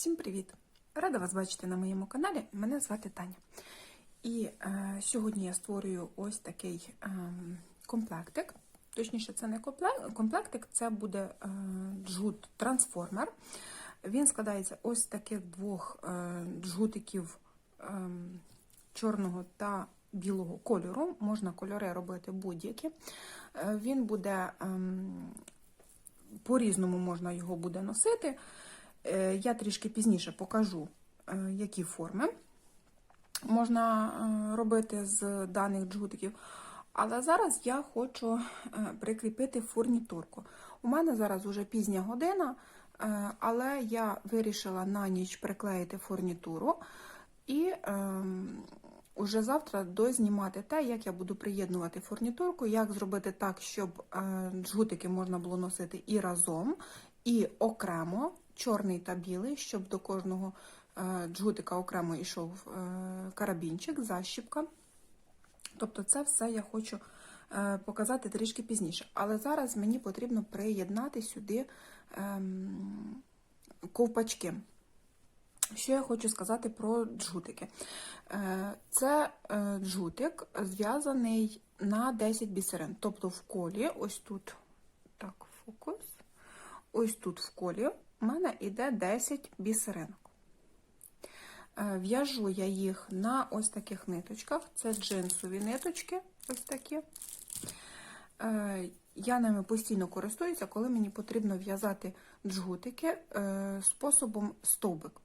Всім привіт! Рада вас бачити на моєму каналі. Мене звати Таня. І е, сьогодні я створюю ось такий е, комплектик. Точніше, це не комплектик, це буде е, джгут трансформер. Він складається ось з таких двох е, джгутиків е, чорного та білого кольору. Можна кольори робити будь-які. Е, він буде ем, по-різному можна його буде носити. Е, Я трішки пізніше покажу, е, які форми можна е, робити з даних джгутиків. Але зараз я хочу прикріпити фурнітурку. У мене зараз уже пізня година, але я вирішила на ніч приклеїти фурнітуру і ем, уже завтра дознімати те, як я буду приєднувати фурнітурку, як зробити так, щоб джгутики можна було носити і разом, і окремо, чорний та білий, щоб до кожного е, джгутика окремо йшов е, карабінчик, защіпка. Тобто це все я хочу е, показати трішки пізніше. Але зараз мені потрібно приєднати сюди ем, ковпачки. Що я хочу сказати про джгутики? Е, Це джгутик зв'язаний на 10 бісерин. Тобто в колі, ось тут, так, фокус, ось тут в колі у мене йде 10 бісеринок. Е, В'яжу я їх на ось таких ниточках. Це джинсові ниточки, ось такі. Е, Я ними постійно користуюся, коли мені потрібно в'язати джгутики е, способом стовбик.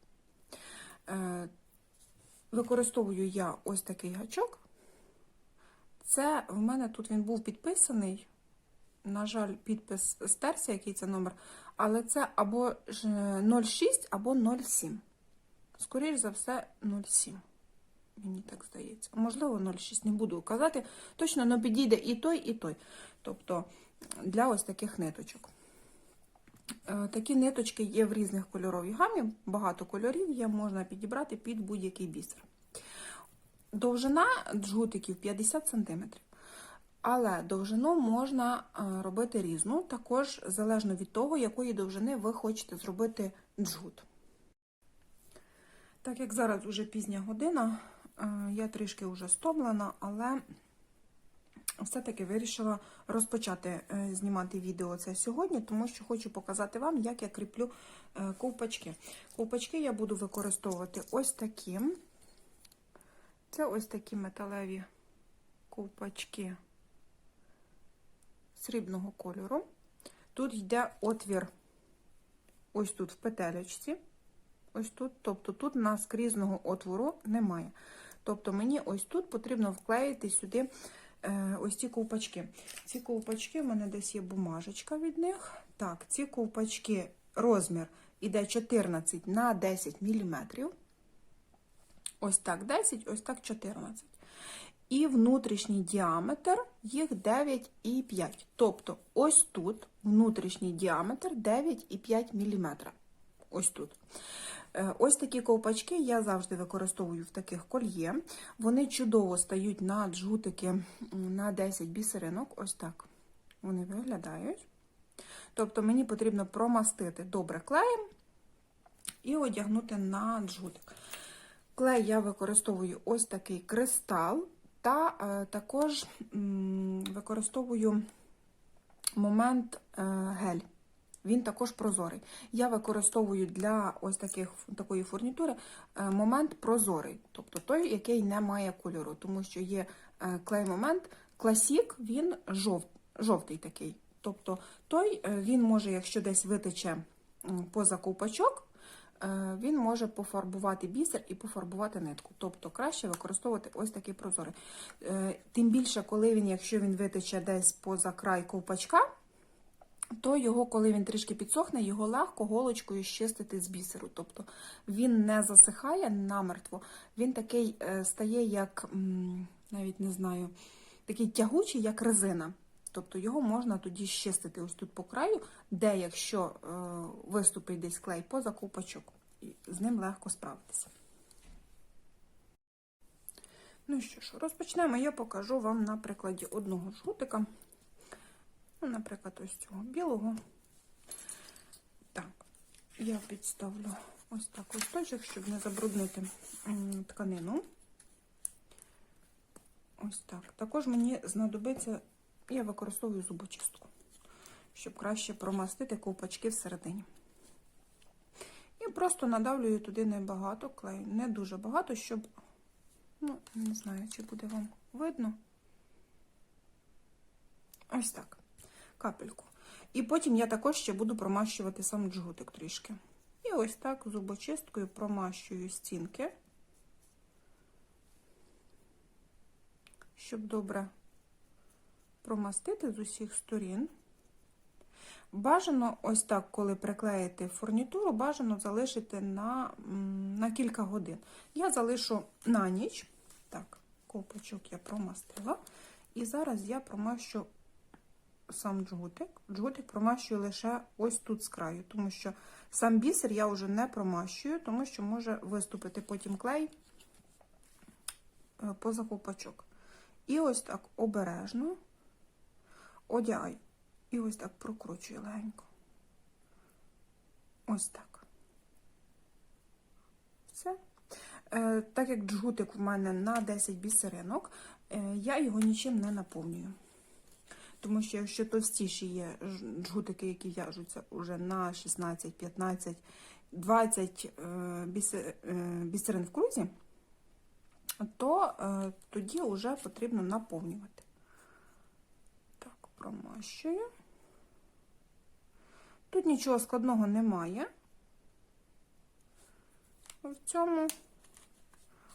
Використовую я ось такий гачок. Це в мене тут він був підписаний. На жаль, підпис стерся, який це номер, але це або 06, або 07. Скоріше за все, 07. Мені так здається. Можливо, 06, не буду казати. Точно, але підійде і той, і той. Тобто для ось таких ниточок. Е, Такі ниточки є в різних кольоровій гамі, багато кольорів є, можна підібрати під будь-який бісер. Довжина джгутиків 50 см. Але довжину можна е, робити різну, також залежно від того, якої довжини ви хочете зробити джгут. Так як зараз вже пізня година, е, я трішки вже стомлена, але все-таки вирішила розпочати е, знімати відео це сьогодні, тому що хочу показати вам, як я кріплю ковпачки. Ковпачки я буду використовувати ось такі. Це ось такі металеві ковпачки срібного кольору. Тут йде отвір ось тут в петелечці. Ось тут, тобто тут наскрізного отвору немає. Тобто мені ось тут потрібно вклеїти сюди е, ось ці ковпачки. Ці ковпачки, в мене десь є бумажечка від них. Так, ці ковпачки, розмір іде 14 на 10 мм. Ось так 10, ось так 14. І внутрішній діаметр їх 9,5. Тобто, ось тут внутрішній діаметр 9,5 мм. Ось тут. Е, Ось такі ковпачки я завжди використовую в таких кольє. Вони чудово стають на джгутики на 10 бісеринок. Ось так вони виглядають. Тобто мені потрібно промастити добре клеєм і одягнути на джгутик. Клей я використовую ось такий кристал, та е, також використовую момент е, гель. Він також прозорий. Я використовую для ось таких, такої фурнітури е, момент прозорий, тобто той, який не має кольору, тому що є клей-момент, класік, він жов, жовтий такий. Тобто той він може, якщо десь витече поза ковпачок, він може пофарбувати бісер і пофарбувати нитку. Тобто краще використовувати ось такий прозорий. Е, Тим більше, коли він, якщо він витече десь поза край ковпачка, то його, коли він трішки підсохне, його легко голочкою щистити з бісеру. Тобто він не засихає намертво, він такий е, стає, як навіть не знаю, такий тягучий, як резина. Тобто його можна тоді щистити ось тут по краю, де, якщо е, виступить десь клей поза ковпачок, і з ним легко справитися. Ну що ж, розпочнемо. Я покажу вам на прикладі одного жгутика. Ну, наприклад, ось цього білого. Так, я підставлю ось так листочок, щоб не забруднити тканину. Ось так. Також мені знадобиться, я використовую зубочистку, щоб краще промастити ковпачки всередині. І просто надавлюю туди небагато клею, не дуже багато, щоб, ну, не знаю, чи буде вам видно. Ось так. Капельку. І потім я також ще буду промащувати сам джгутик трішки. І ось так зубочисткою промащую стінки, щоб добре промастити з усіх сторін. Бажано, ось так, коли приклеїти фурнітуру, бажано залишити на, на кілька годин. Я залишу на ніч. Так, ковпачок я промастила. І зараз я промащу сам джгутик. Джгутик промащую лише ось тут з краю, тому що сам бісер я вже не промащую, тому що може виступити потім клей е, поза ковпачок. І ось так обережно одягаю. І ось так прокручую легенько. Ось так. Все. Е, так як джгутик в мене на 10 бісеринок, е, я його нічим не наповнюю. Тому що якщо товстіші є джгутики, які в'яжуться вже на 16, 15, 20 е, бісе- е, бісерин в крузі, то е, тоді вже потрібно наповнювати. Промащую. Тут нічого складного немає в цьому,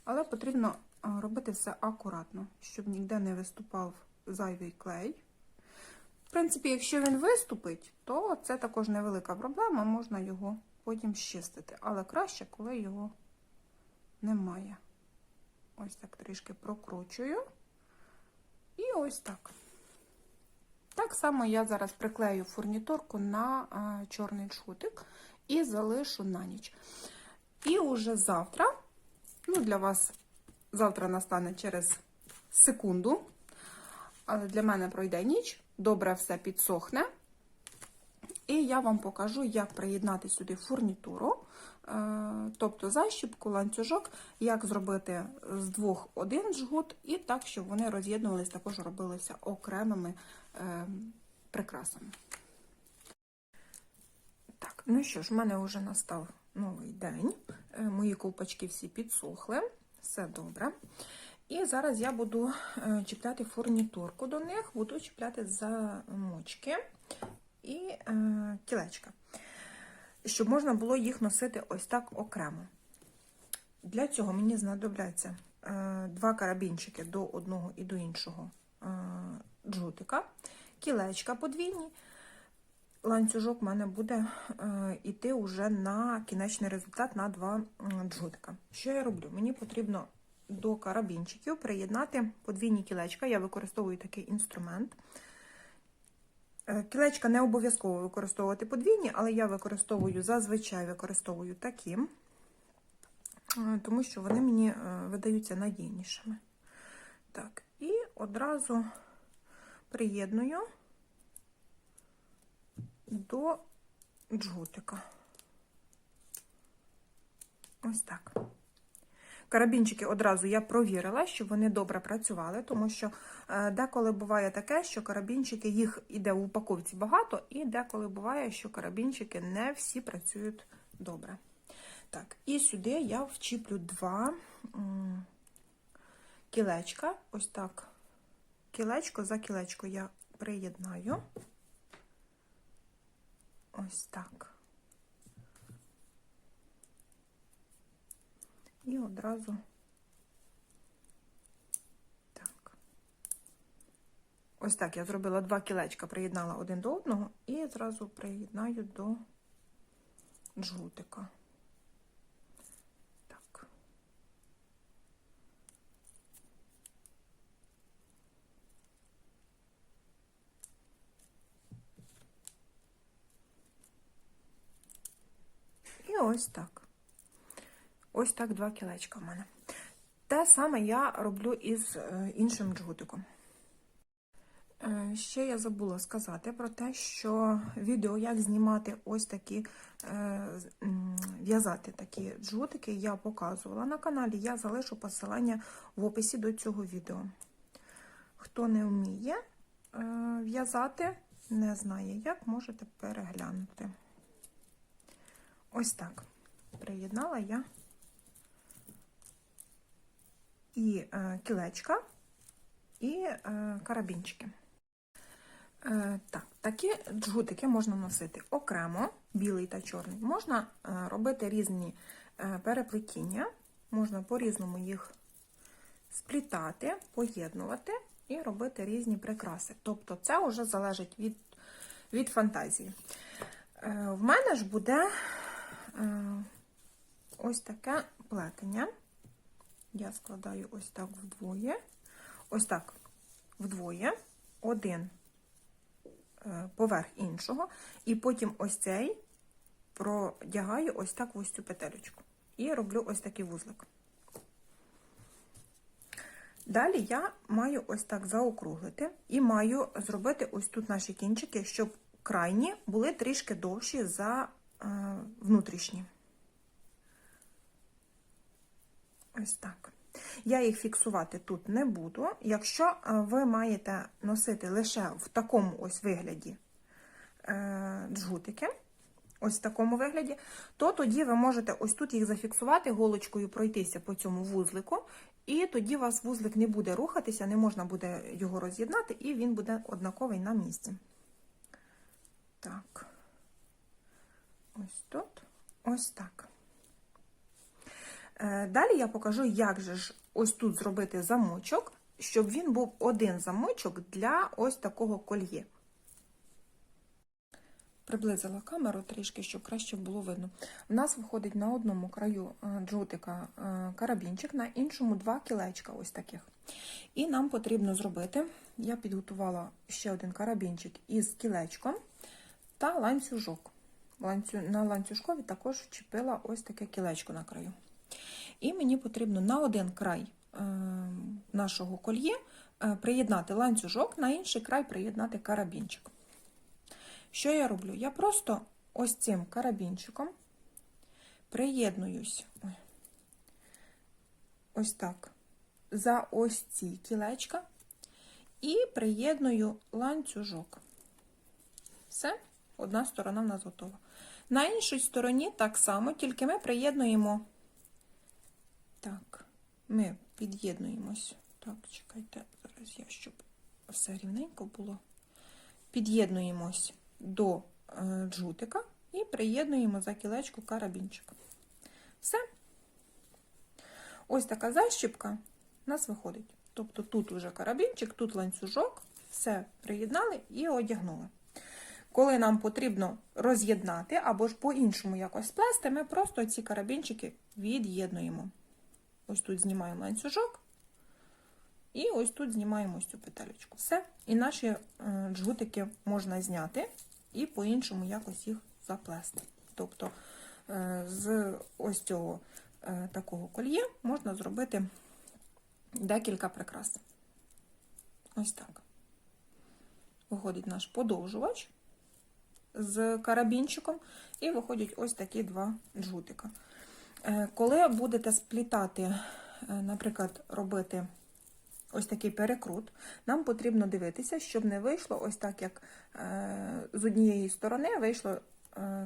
але потрібно робити все акуратно, щоб ніде не виступав зайвий клей. В принципі, якщо він виступить, то це також невелика проблема, можна його потім щистити. Але краще, коли його немає. Ось так трішки прокручую. І ось так. Так само я зараз приклею фурнітурку на чорний шутик і залишу на ніч. І уже завтра, ну для вас завтра настане через секунду, але для мене пройде ніч, добре все підсохне. І я вам покажу, як приєднати сюди фурнітуру, е, тобто защіпку, ланцюжок, як зробити з двох один жгут, і так, щоб вони роз'єднувались, також робилися окремими е, прикрасами. Так, ну що ж, в мене вже настав новий день. Е, Мої ковпачки всі підсохли, все добре. І зараз я буду чіпляти фурнітурку до них, буду чіпляти замочки і е, кілечка, щоб можна було їх носити ось так окремо. Для цього мені знадобляться е, два карабінчики до одного і до іншого е, джутика, кілечка подвійні. Ланцюжок в мене буде е, йти вже на кінечний результат на два джутика. Що я роблю? Мені потрібно до карабінчиків приєднати подвійні кілечка. Я використовую такий інструмент. Е, Кілечка не обов'язково використовувати подвійні, але я використовую зазвичай використовую такі, е, тому що вони мені е, видаються надійнішими. Так, і одразу приєдную до джгутика. Ось так. Карабінчики одразу я провірила, щоб вони добре працювали, тому що е, деколи буває таке, що карабінчики, їх іде в упаковці багато, і деколи буває, що карабінчики не всі працюють добре. Так, і сюди я вчіплю два кілечка. Ось так. Кілечко за кілечко я приєднаю. Ось так. І одразу так. Ось так я зробила два кілечка, приєднала один до одного і зразу приєднаю до джгутика. Так. Ось так. Ось так два кілечка в мене. Те саме я роблю із е, іншим джгутиком. Е, Ще я забула сказати про те, що відео, як знімати ось такі е, в'язати такі джгутики, я показувала на каналі. Я залишу посилання в описі до цього відео. Хто не вміє в'язати, не знає як, можете переглянути. Ось так. Приєднала я і е, кілечка, і е, карабінчики. Е, так, такі джгутики можна носити окремо, білий та чорний. Можна робити різні переплетіння, можна по-різному їх сплітати, поєднувати і робити різні прикраси. Тобто це вже залежить від, від фантазії. В мене ж буде ось таке плетення. Я складаю ось так вдвоє. Ось так вдвоє. Один е, поверх іншого. І потім ось цей продягаю ось так в ось цю петелечку. І роблю ось такий вузлик. Далі я маю ось так заокруглити і маю зробити ось тут наші кінчики, щоб крайні були трішки довші за е, внутрішні. Ось так. Я їх фіксувати тут не буду. Якщо е, ви маєте носити лише в такому ось вигляді е, джгутики, ось в такому вигляді, то тоді ви можете ось тут їх зафіксувати, голочкою пройтися по цьому вузлику, і тоді у вас вузлик не буде рухатися, не можна буде його роз'єднати, і він буде однаковий на місці. Так, ось тут, ось так. Е, Далі я покажу, як же ж ось тут зробити замочок, щоб він був один замочок для ось такого кольє. Приблизила камеру трішки, щоб краще було видно. У нас виходить на одному краю е, джутика е, карабінчик, на іншому два кілечка ось таких. І нам потрібно зробити, я підготувала ще один карабінчик із кілечком та ланцюжок. Ланцю- На ланцюжкові також вчепила ось таке кілечко на краю. І мені потрібно на один край е, нашого кольє е, приєднати ланцюжок, на інший край приєднати карабінчик. Що я роблю? Я просто ось цим карабінчиком приєднуюсь ось так за ось ці кілечка і приєдную ланцюжок. Все, одна сторона в нас готова. На іншій стороні так само, тільки ми приєднуємо. Ми під'єднуємось. Так, чекайте, зараз я, щоб все рівненько було. Під'єднуємось до е, джутика і приєднуємо за кілечку карабінчик. Все. Ось така защіпка у нас виходить. Тобто тут вже карабінчик, тут ланцюжок, все приєднали і одягнули. Коли нам потрібно роз'єднати або ж по-іншому якось сплести, ми просто ці карабінчики від'єднуємо. Ось тут знімаємо ланцюжок, і ось тут знімаємо ось цю петелечку. Все. І наші е, джгутики можна зняти і по-іншому якось їх заплести. Тобто е, з ось цього е, такого кольє можна зробити декілька прикрас. Ось так. Виходить наш подовжувач з карабінчиком, і виходять ось такі два джгутика. Е, Коли будете сплітати, е, наприклад, робити ось такий перекрут, нам потрібно дивитися, щоб не вийшло ось так, як е, з однієї сторони вийшло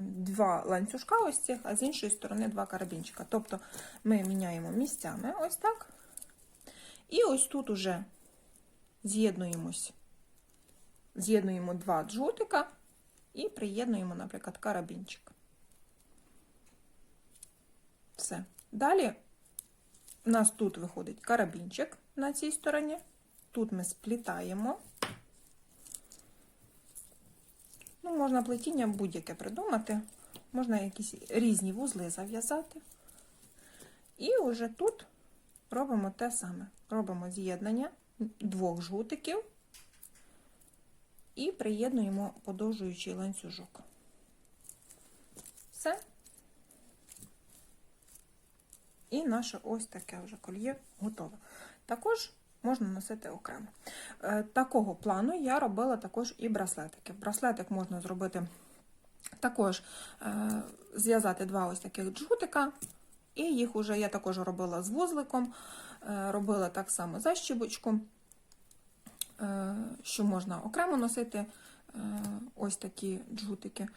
два ланцюжка ось цих, а з іншої сторони два карабінчика. Тобто ми міняємо місцями ось так. І ось тут уже з'єднуємось, з'єднуємо два джутика і приєднуємо, наприклад, карабінчик. Все. Далі у нас тут виходить карабінчик на цій стороні. Тут ми сплітаємо. Ну, можна плетіння будь-яке придумати. Можна якісь різні вузли зав'язати. І вже тут робимо те саме. Робимо з'єднання двох жгутиків і приєднуємо подовжуючий ланцюжок. Все. І наше ось таке вже кольє готове. Також можна носити окремо. Е, Такого плану я робила також і браслетики. Браслетик можна зробити Також е, зв'язати два ось таких джгутика, і їх уже я також робила з вузликом, е, робила так само защібочку, е, що можна окремо носити ось такі джгутики.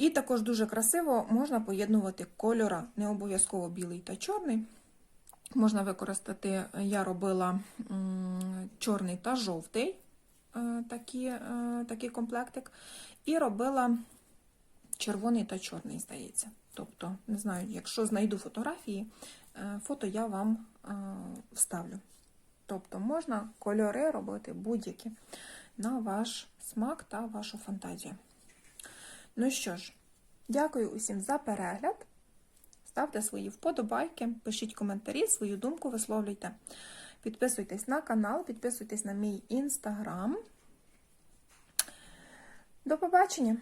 І також дуже красиво можна поєднувати кольора, не обов'язково білий та чорний. Можна використати, я робила чорний та жовтий е, такі, е, такий комплектик, і робила червоний та чорний, здається. Тобто, не знаю, якщо знайду фотографії, е, фото я вам е, вставлю. Тобто можна кольори робити будь-які на ваш смак та вашу фантазію. Ну що ж, дякую усім за перегляд. Ставте свої вподобайки, пишіть коментарі, свою думку висловлюйте. Підписуйтесь на канал, підписуйтесь на мій інстаграм. До побачення!